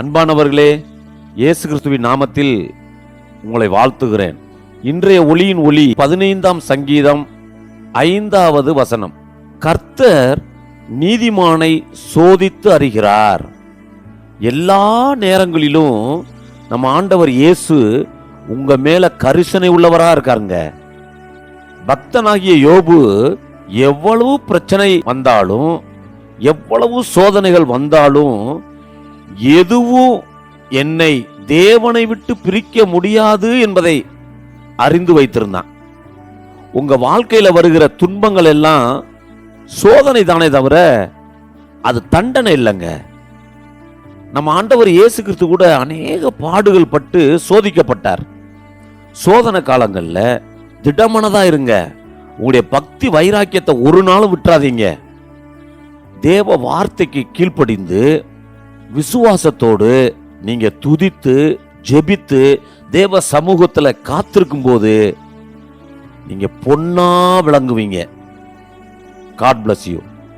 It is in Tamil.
அன்பானவர்களே இயேசு கிறிஸ்துவின் நாமத்தில் உங்களை வாழ்த்துகிறேன். இன்றைய ஒளியின் ஒளி பதினைந்தாம் சங்கீதம் ஐந்தாவது வசனம். கர்த்தர் நீதிமானை சோதித்து அறிகிறார். எல்லா நேரங்களிலும் நம்ம ஆண்டவர் இயேசு உங்க மேல கரிசனை உள்ளவராக இருக்காருங்க. பக்தனாகிய யோபு எவ்வளவு பிரச்சனை வந்தாலும் எவ்வளவு சோதனைகள் வந்தாலும் எதுவும் என்னை தேவனை விட்டு பிரிக்க முடியாது என்பதை அறிந்து வைத்திருந்தான். உங்க வாழ்க்கையில் வருகிற துன்பங்கள் எல்லாம் சோதனை தானே தவிர அது தண்டனை இல்லைங்க. நம்ம ஆண்டவர் இயேசு கிறிஸ்து கூட அநேக பாடுகள் பட்டு சோதிக்கப்பட்டார். சோதனை காலங்களில் திடமனதா இருங்க. உங்களுடைய பக்தி வைராக்கியத்தை ஒரு நாளும் விட்டுறாதீங்க. தேவ வார்த்தைக்கு கீழ்ப்படிந்து விசுவாசத்தோடு நீங்க துதித்து ஜெபித்து தேவ சமூகத்துல காத்திருக்கும் போது நீங்க பொன்னா விளங்குவீங்க. God bless you